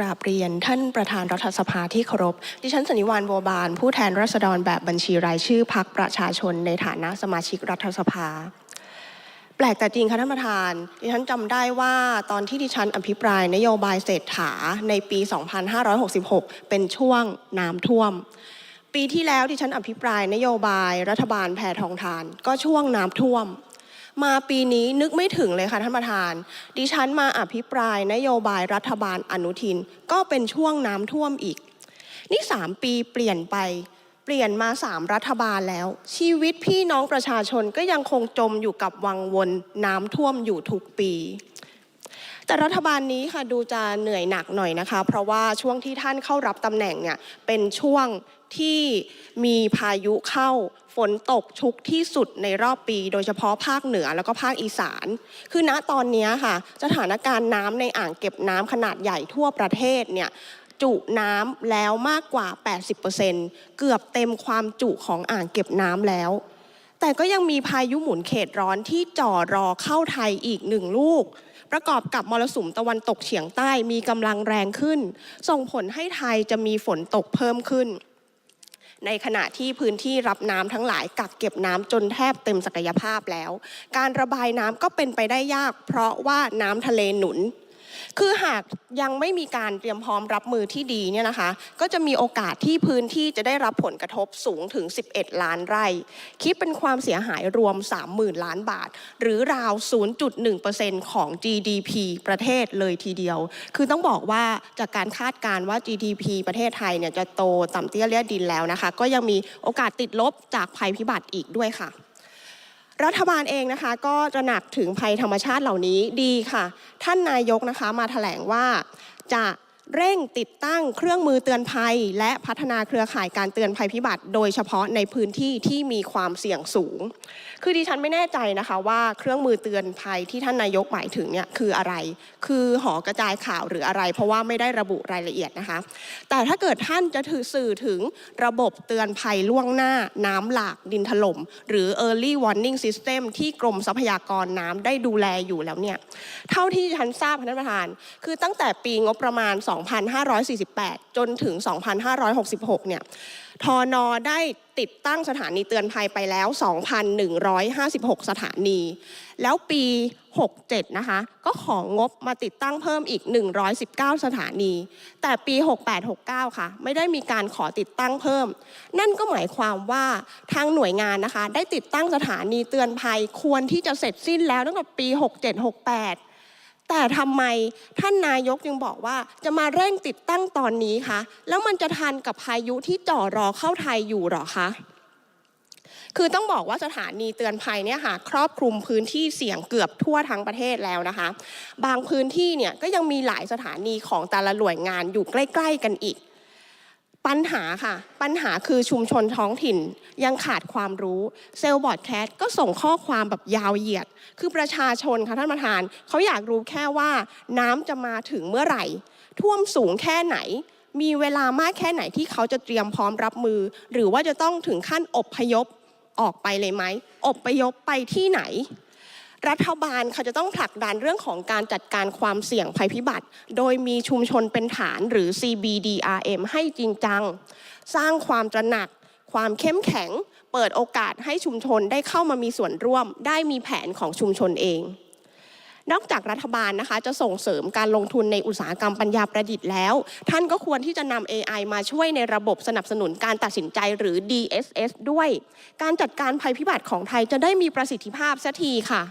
ราบเรียนท่านประธานรัฐสภาที่เคารพ ดิฉันสนิวานบัวบาน ผู้แทนราษฎรแบบบัญชีรายชื่อพักประชาชนในฐานะสมาชิกรัฐสภา แปลกแต่จริงค่ะท่านประธาน ดิฉันจำได้ว่าตอนที่ดิฉันอภิปรายนโยบายเศรษฐาในปี 2566 เป็นช่วงน้ำท่วม ปีที่แล้วดิฉันอภิปรายนโยบายรัฐบาลแพทองทาน ก็ช่วงน้ำท่วม มาปีนี้นึกไม่ถึงเลยค่ะท่านประธาน ดิฉันมาอภิปรายนโยบายรัฐบาลอนุทิน ก็เป็นช่วงน้ำท่วมอีก นี่สามปีเปลี่ยนไปเปลี่ยนมาสามรัฐบาลแล้ว ชีวิตพี่น้องประชาชนก็ยังคงจมอยู่กับวังวนน้ำท่วมอยู่ทุกปีแต่รัฐบาลนี้ค่ะดูจะเหนื่อยหนักหน่อยนะคะ เพราะว่าช่วงที่ท่านเข้ารับตำแหน่งเนี่ยเป็นช่วง ที่มีพายุเข้าฝนตกชุกที่สุดในรอบปี โดยเฉพาะภาคเหนือแล้วก็ภาคอีสาน คือณตอนนี้ค่ะ สถานการณ์น้ำในอ่างเก็บน้ำขนาดใหญ่ทั่วประเทศเนี่ยจุน้ำแล้วมากกว่า 80%เกือบเต็มความจุของอ่างเก็บน้ำแล้ว แต่ก็ยังมีพายุหมุนเขตร้อนที่จ่อรอเข้าไทยอีกหนึ่งลูก ประกอบกับมรสุมตะวันตกเฉียงใต้มีกำลังแรงขึ้น ส่งผลให้ไทยจะมีฝนตกเพิ่มขึ้น ในขณะที่พื้นที่รับน้ำทั้งหลายกักเก็บน้ำจนแทบเต็มศักยภาพแล้ว การระบายน้ำก็เป็นไปได้ยาก เพราะว่าน้ำทะเลหนุน คือหากยังไม่มีการเตรียมพร้อมรับมือที่ดีเนี่ยนะคะ ก็จะมีโอกาสที่พื้นที่จะได้รับผลกระทบสูงถึง 11 ล้านไร่ คิดเป็นความเสียหายรวม 30,000 ล้านบาท หรือราว 0.1%ของ GDP ประเทศเลยทีเดียว คือต้องบอกว่าจากการคาดการณ์ว่า GDP ประเทศไทยเนี่ยจะโตต่ำเตี้ยเลียดินแล้วนะคะ ก็ยังมีโอกาสติดลบจากภัยพิบัติอีกด้วยค่ะ รัฐบาลเองนะคะ ก็ตระหนักถึงภัยธรรมชาติเหล่านี้ดีค่ะ ท่านนายกนะคะมาแถลงว่าจะ เร่งติดตั้งเครื่องมือเตือนภัย และพัฒนาเครือข่ายการเตือนภัยพิบัติ โดยเฉพาะในพื้นที่ที่มีความเสี่ยงสูง คือดิฉันไม่แน่ใจนะคะว่าเครื่องมือเตือนภัยที่ท่านนายกหมายถึงเนี่ยคืออะไร คือหอกระจายข่าวหรืออะไร เพราะว่าไม่ได้ระบุรายละเอียดนะคะ แต่ถ้าเกิดท่านจะถือสื่อถึงระบบเตือนภัยล่วงหน้าน้ำหลากดินถล่มหรือ early warning system ที่กรมทรัพยากรน้ำได้ดูแลอยู่แล้วเนี่ยเท่าที่ฉันทราบค่ะท่านประธาน คือตั้งแต่ปีงบประมาณ2548 จนถึง 2566 เนี่ยทอนอได้ติดตั้งสถานีเตือนภัยไปแล้ว 2,156 สถานี แล้วปี 67 นะคะ ก็ของงบมาติดตั้งเพิ่มอีก 119 สถานี แต่ปี 68-69 ค่ะ ไม่ได้มีการขอติดตั้งเพิ่ม นั่นก็หมายความว่าทางหน่วยงานนะคะ ได้ติดตั้งสถานีเตือนภัยควรที่จะเสร็จสิ้นแล้วตั้งแต่ปี 67-68 แต่ทำไมท่านนายกยังบอกว่าจะมาเร่งติดตั้งตอนนี้คะ แล้วมันจะทันกับพายุที่จ่อรอเข้าไทยอยู่หรอคะ คือต้องบอกว่าสถานีเตือนภัยเนี่ยค่ะครอบคลุมพื้นที่เสี่ยงเกือบทั่วทั้งประเทศแล้วนะคะ บางพื้นที่เนี่ยก็ยังมีหลายสถานีของแต่ละหน่วยงานอยู่ใกล้ ๆ กันอีก ปัญหาค่ะ ปัญหาคือชุมชนท้องถิ่นยังขาดความรู้เซลล์บอร์ดแคสก็ส่งข้อความแบบยาวเหยียด คือประชาชนค่ะท่านประธานเขาอยากรู้แค่ว่าน้ำจะมาถึงเมื่อไหร่ ท่วมสูงแค่ไหน มีเวลามากแค่ไหนที่เขาจะเตรียมพร้อมรับมือ หรือว่าจะต้องถึงขั้นอบพยพออกไปเลยไหมอบพยพไปที่ไหน รัฐบาลเขาจะต้องผลักดันเรื่องของการจัดการความเสี่ยงภัยพิบัติ โดยมีชุมชนเป็นฐานหรือ CBDRM ให้จริงจัง สร้างความตระหนัก ความเข้มแข็ง เปิดโอกาสให้ชุมชนได้เข้ามามีส่วนร่วม ได้มีแผนของชุมชนเอง นอกจากรัฐบาลนะคะจะส่งเสริมการลงทุนในอุตสาหกรรมปัญญาประดิษฐ์แล้ว ท่านก็ควรที่จะนำ AI มาช่วยในระบบสนับสนุนการตัดสินใจหรือ DSS ด้วย การจัดการภัยพิบัติของไทยจะได้มีประสิทธิภาพสักทีค่ะ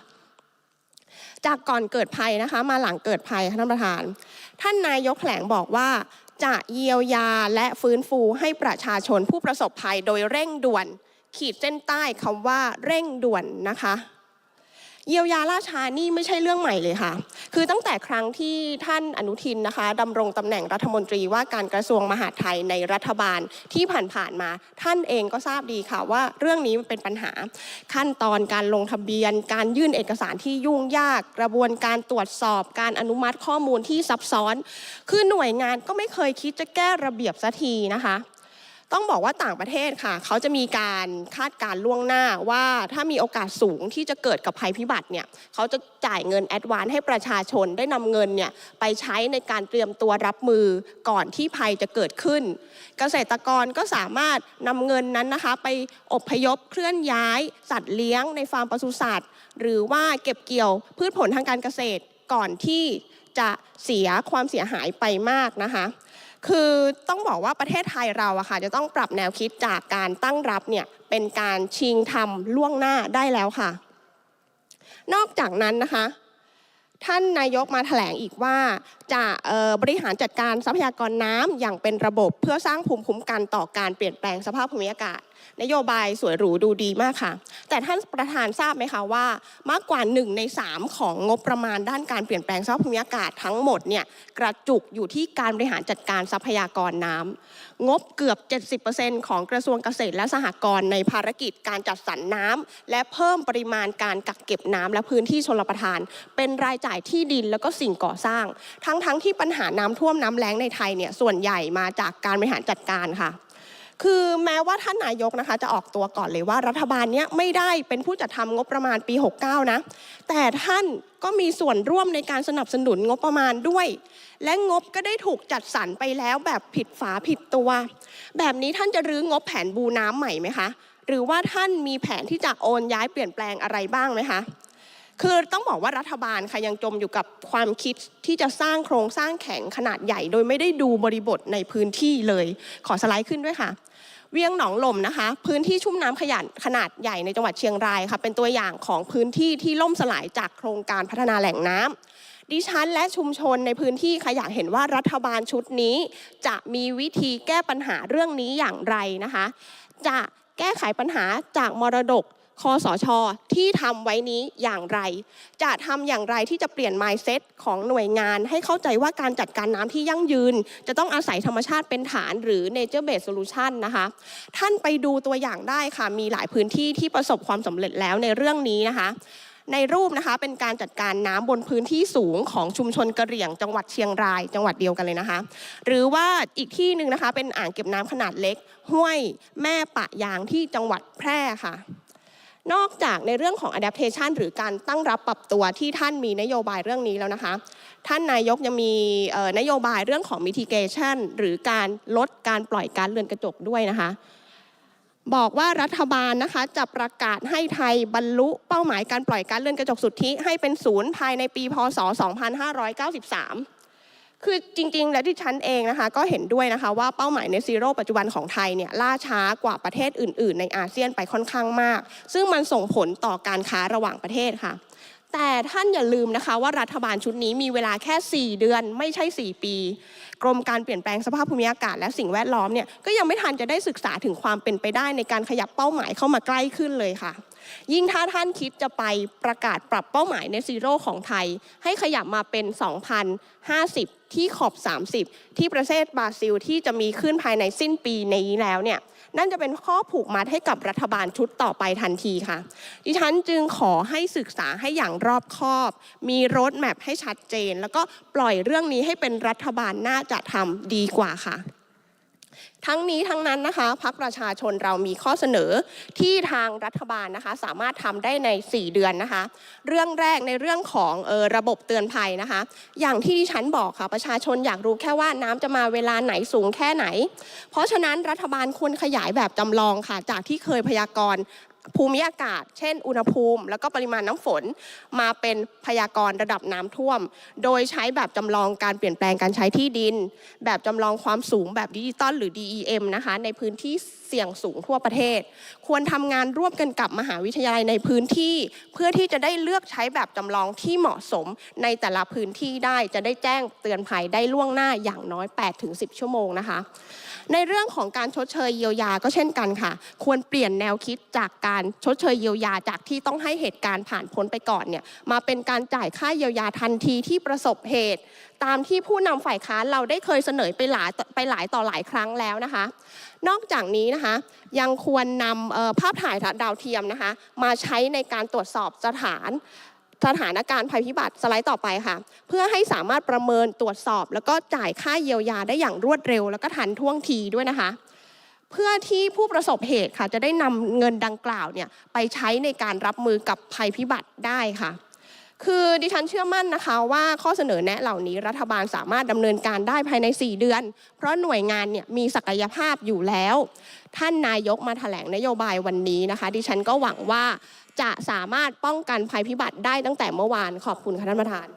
จากก่อนเกิดภัยนะคะมาหลังเกิดภัยค่ะท่านประธาน ท่านนายกแถลงบอกว่าจะเยียวยาและฟื้นฟูให้ประชาชนผู้ประสบภัยโดยเร่งด่วน ขีดเส้นใต้คำว่าเร่งด่วนนะคะ เยียวยาล่าช้านี่ไม่ใช่เรื่องใหม่เลยค่ะ คือตั้งแต่ครั้งที่ท่านอนุทินนะคะดำรงตำแหน่งรัฐมนตรีว่าการกระทรวงมหาดไทยในรัฐบาลที่ผ่านๆมา ท่านเองก็ทราบดีค่ะว่าเรื่องนี้มันเป็นปัญหา ขั้นตอนการลงทะเบียน การยื่นเอกสารที่ยุ่งยาก กระบวนการตรวจสอบ การอนุมัติข้อมูลที่ซับซ้อน คือหน่วยงานก็ไม่เคยคิดจะแก้ระเบียบสักทีนะคะ ต้องบอกว่าต่างประเทศค่ะ เขาจะมีการคาดการล่วงหน้าว่าถ้ามีโอกาสสูงที่จะเกิดกับภัยพิบัติเนี่ยเขาจะจ่ายเงินแอดวานให้ประชาชนได้นำเงินเนี่ยไปใช้ในการเตรียมตัวรับมือก่อนที่ภัยจะเกิดขึ้น เกษตรกรก็สามารถนำเงินนั้นนะคะ ไปอพยพเคลื่อนย้าย สัตว์เลี้ยงในฟาร์มปศุสัตว์ หรือว่าเก็บเกี่ยวพืชผลทางการเกษตรก่อนที่จะเสียความเสียหายไปมากนะคะ คือต้องบอกว่าประเทศไทยเราอะค่ะจะต้องปรับแนวคิดจากการตั้งรับเนี่ยเป็นการชิงทำล่วงหน้าได้แล้วค่ะ นอกจากนั้นนะคะ ท่านนายกมาแถลงอีกว่า จะบริหารจัดการทรัพยากรน้ำอย่างเป็นระบบเพื่อสร้างภูมิคุ้มกันต่อการเปลี่ยนแปลงสภาพภูมิอากาศ นโยบายสวยหรูดูดีมากค่ะ แต่ท่านประธานทราบไหมคะว่า มากกว่า 1 ใน 3 ของงบประมาณด้านการเปลี่ยนแปลงสภาพภูมิอากาศทั้งหมดเนี่ยกระจุกอยู่ที่การบริหารจัดการทรัพยากรน้ำงบเกือบ 70%ของกระทรวงเกษตรและสหกรณ์ในภารกิจการจัดสรรน้ำและเพิ่มปริมาณการกักเก็บน้ำและพื้นที่ชลประทาน เป็นรายจ่ายที่ดินแล้วก็สิ่งก่อสร้าง ทั้งๆที่ปัญหาน้ำท่วมน้ำแล้งในไทยเนี่ยส่วนใหญ่มาจากการบริหารจัดการค่ะ คือแม้ว่าท่านนายกนะคะ จะออกตัวก่อนเลยว่ารัฐบาลเนี้ยไม่ได้เป็นผู้จัดทำงบประมาณปี 69 นะ แต่ท่านก็มีส่วนร่วมในการสนับสนุนงบประมาณด้วย และงบก็ได้ถูกจัดสรรไปแล้วแบบผิดฝาผิดตัว แบบนี้ท่านจะรื้องบแผนบูน้ำใหม่ไหมคะ หรือว่าท่านมีแผนที่จะโอนย้ายเปลี่ยนแปลงอะไรบ้างไหมคะ คือต้องบอกว่ารัฐบาลค่ะยังจมอยู่กับความคิดที่จะสร้างโครงสร้างแข็งขนาดใหญ่ โดยไม่ได้ดูบริบทในพื้นที่เลย ขอสไลด์ขึ้นด้วยค่ะ เวียงหนองลมนะคะ พื้นที่ชุ่มน้ำขยันขนาดใหญ่ในจังหวัดเชียงรายค่ะเป็นตัวอย่างของพื้นที่ที่ล่มสลายจากโครงการพัฒนาแหล่งน้ำดิฉันและชุมชนในพื้นที่ค่ะอยากเห็นว่ารัฐบาลชุดนี้ จะมีวิธีแก้ปัญหาเรื่องนี้อย่างไรนะคะ จะแก้ไขปัญหาจากมรดก คอสชที่ทำไว้นี้อย่างไร จะทำอย่างไรที่จะเปลี่ยน mindset ของหน่วยงานให้เข้าใจว่าการจัดการน้ำที่ยั่งยืน จะต้องอาศัยธรรมชาติเป็นฐานหรือ nature based solution นะคะ ท่านไปดูตัวอย่างได้ค่ะ มีหลายพื้นที่ที่ประสบความสำเร็จแล้วในเรื่องนี้นะคะในรูปนะคะเป็นการจัดการน้ำบนพื้นที่สูงของชุมชนกระเหรี่ยงจังหวัดเชียงรายจังหวัดเดียวกันเลยนะคะ หรือว่าอีกที่หนึ่งนะคะเป็นอ่างเก็บน้ำขนาดเล็ก ห้วยแม่ปะยางที่จังหวัดแพร่ค่ะ นอกจากในเรื่องของ adaptation หรือการตั้งรับปรับตัวที่ท่านมีนโยบายเรื่องนี้แล้วนะคะ ท่านนายกยังมีนโยบายเรื่องของ mitigation หรือการลดการปล่อยกาซเรือนกระจกด้วยนะคะ บอกว่ารัฐบาลนะคะจะประกาศให้ไทยบรรลุเป้าหมายการปล่อยกาซเรือนกระจกสุทธิให้เป็นศูนย์ภายในปีพศ 2593 คือจริงๆ แล้วที่ฉันเองนะคะก็เห็นด้วยนะคะว่าเป้าหมายในซีโร่ปัจจุบันของไทยเนี่ยล่าช้ากว่าประเทศอื่น ๆ ในอาเซียนไปค่อนข้างมาก ซึ่งมันส่งผลต่อการค้าระหว่างประเทศค่ะ แต่ท่านอย่าลืมนะคะว่ารัฐบาลชุดนี้มีเวลาแค่ 4 เดือนไม่ใช่ 4 ปี กรมการเปลี่ยนแปลงสภาพภูมิอากาศและสิ่งแวดล้อมเนี่ยก็ยังไม่ทันจะได้ศึกษาถึงความเป็นไปได้ในการขยับเป้าหมายเข้ามาใกล้ขึ้นเลยค่ะ ยิ่งถ้าท่านคิดจะไปประกาศปรับเป้าหมายในซีโร่ของไทย ให้ขยับมาเป็น 2050 ที่ขอบ 30 ที่ประเทศบราซิลที่จะมีขึ้นภายในสิ้นปีนี้แล้วเนี่ย นั่นจะเป็นข้อผูกมัดให้กับรัฐบาลชุดต่อไปทันทีค่ะ ดิฉันจึงขอให้ศึกษาให้อย่างรอบคอบ มีรถแมพให้ชัดเจน แล้วก็ปล่อยเรื่องนี้ให้เป็นรัฐบาลน่าจะทำดีกว่าค่ะ ทั้งนี้ทั้งนั้นนะคะพักประชาชนเรามีข้อเสนอที่ทางรัฐบาลนะคะ สามารถทำได้ใน 4 เดือนนะคะ เรื่องแรกในเรื่องของออระบบเตือนภัยนะคะ อย่างที่ดิฉันบอกค่ะประชาชนอยากรู้แค่ว่าน้ำจะมาเวลาไหนสูงแค่ไหน เพราะฉะนั้นรัฐบาลควรขยายแบบจำลองค่ะ จากที่เคยพยากรณ์ ภูมิอากาศ เช่น อุณหภูมิ แล้วก็ปริมาณน้ำฝน มาเป็นพยากรณ์ระดับน้ำท่วม โดยใช้แบบจำลองการเปลี่ยนแปลงการใช้ที่ดิน แบบจำลองความสูงแบบดิจิตอลหรือ DEM นะคะในพื้นที่เสี่ยงสูงทั่วประเทศ ควรทำงานร่วมกันกับมหาวิทยาลัยในพื้นที่ เพื่อที่จะได้เลือกใช้แบบจำลองที่เหมาะสมในแต่ละพื้นที่ได้จะได้แจ้งเตือนภัยได้ล่วงหน้าอย่างน้อย 8-10 ชั่วโมงนะคะ ในเรื่องของการชดเชยเยียวยาก็เช่นกันค่ะ ควรเปลี่ยนแนวคิดจากการชดเชยเยียวยาจากที่ต้องให้เหตุการณ์ผ่านพ้นไปก่อนเนี่ยมาเป็นการจ่ายค่าเยียวยาทันทีที่ประสบเหตุ ตามที่ผู้นำฝ่ายค้านเราได้เคยเสนอไปหลายไปหลายต่อหลายครั้งแล้วนะคะ นอกจากนี้นะคะยังควรนำภาพถ่ายดาวเทียมนะคะมาใช้ในการตรวจสอบสถานสถานการณ์ภัยพิบัติสไลด์ต่อไปค่ะ เพื่อให้สามารถประเมินตรวจสอบ แล้วก็จ่ายค่าเยียวยาได้อย่างรวดเร็ว แล้วก็ทันท่วงทีด้วยนะคะ เพื่อที่ผู้ประสบเหตุค่ะ จะได้นำเงินดังกล่าวเนี่ยไปใช้ในการรับมือกับภัยพิบัติได้ค่ะ คือดิฉันเชื่อมั่นนะคะว่าข้อเสนอแนะเหล่านี้รัฐบาลสามารถดำเนินการได้ภายใน 4 เดือน เพราะหน่วยงานเนี่ยมีศักยภาพอยู่แล้ว ท่านนายกมาแถลงนโยบายวันนี้นะคะ ดิฉันก็หวังว่าจะสามารถป้องกันภัยพิบัติได้ตั้งแต่เมื่อวานขอบคุณค่ะท่านประธาน